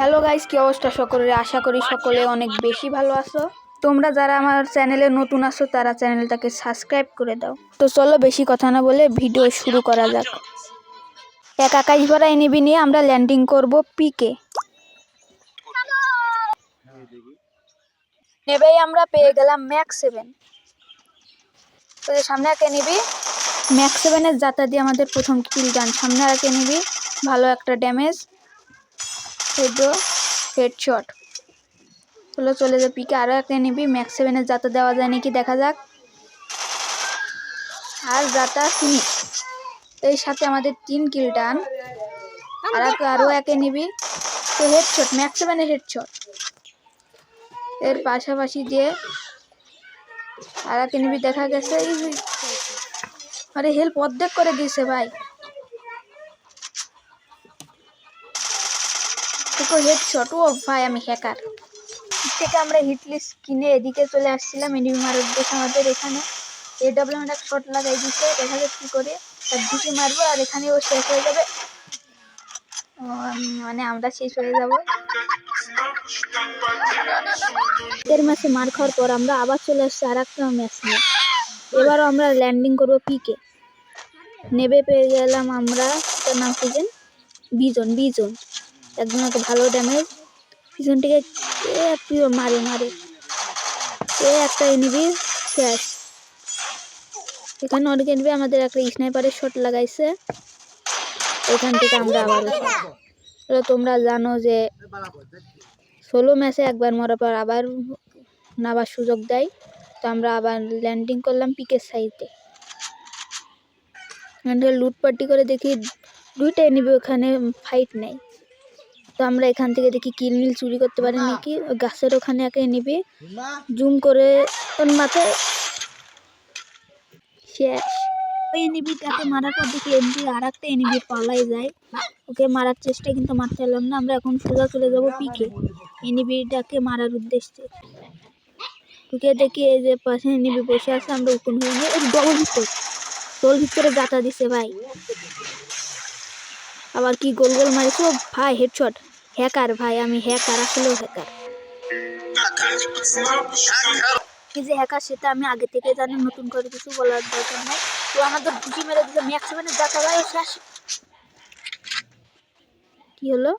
Hello guys কি অবস্থা সকলের? আশা করি সকলে অনেক বেশি ভালো আছো। তোমরা যারা আমার চ্যানেলে নতুন আছো, তারা চ্যানেলটাকে সাবস্ক্রাইব করে দাও। তো চলো বেশি কথা না বলে ভিডিও শুরু করা যাক। এক আকাশ ভরা এনিবি নিয়ে আমরা ল্যান্ডিং করব পিকে। নেবেই আমরা পেয়ে গেলাম ম্যাক্স সেভেন তো সামনে একে নিবি ম্যাক্স সেভেনের যাতা দিয়ে আমাদের প্রথম কিল গান সামনে একে নিবি ভালো একটা ড্যামেজ হেডো হেডশট চলো, চলে যা পিকে আরও একটা নিবি। ম্যাক্স সেভেনের যাতে দেওয়া যায় নাকি দেখা যাক। আর যাতা ফিনিশ এই সাথে আমাদের তিন কিল টান আর আরও একে নিবি। তো হেডশট ম্যাক্স সেভেনের হেডশট এর পাশাপাশি দিয়ে আর একে নিবি, দেখা গেছে। আরে হেল্প অর্ধেক করে দিয়েছে ভাই। দেখো হেডশট ও ভাই, আমি হ্যাকার থেকে আমরা হিট লিস্ট কিনে এদিকে চলে আসছিলাম এনিমি মারার উদ্দেশ্যে আমাদের এখানে। এ ডাব্লিউ একটা শট লাগাই দিচ্ছে দেখা যাক কি করে। তার ঢুকে মারবো আর এখানে ও শেষ হয়ে যাবে। মানে আমরা শেষ হয়ে যাব। এর ম্যাচে মার খাওয়ার পর আমরা আবার চলে আসছি আর একটা ম্যাচ নিয়ে। এবারও আমরা ল্যান্ডিং করব পিকে নেবে পেয়ে গেলাম আমরা, তার নাম কি বিজন বিজন একদম একটা ভালো ড্যামেজ পিছন থেকে প্রিয় মারে মারে। এ একটা এনিবি শেষ এখানে অনেক এনিবি আমাদের একটা স্নাইপারের শট লাগাইছে। এখান থেকে আমরা আবার তোমরা জানো যে ষোলো ম্যাচে একবার মরার পর আবার নাবার সুযোগ দেয়। তো আমরা আবার ল্যান্ডিং করলাম পিকের সাইডে এখানে লুট পার্টি করে দেখি, দুইটা এনিবি ওখানে ফাইট নেই। তো আমরা এখান থেকে দেখি কিলমিল চুরি করতে পারি নাকি। ওই গাছের ওখানে একে নিবি। জুম করে ওর মাথায় শেষ। ওই এনিবিটাকে মারার পর দেখি এমনি আর একটা এনিবি পালাই যায়। ওকে মারার চেষ্টা কিন্তু মারতে পারলাম না আমরা এখন সোজা চলে যাব পিকে। এনিবিটাকে মারার উদ্দেশ্যে। ঢুকে দেখি এই যে পাশে এনিবি বসে আছে আমরা উকুন হয়ে নিয়ে ওই ডবল ভিতর। ডবল ভিতরে গাতা দিছে ভাই। আবার কি গোল গোল মারিছো ভাই হেডশট হ্যাকার ভাই, আমি হ্যাকার, আসলেও হ্যাকার। কি যে হ্যাকার, সেটা আমি আগে থেকে জানি, নতুন করে কিছু বলার দরকার নাই। তো আমাদের ঘুষি মেরে দিতে ম্যাক্সিমাম যাতা ভাই শেষ। কি হলো?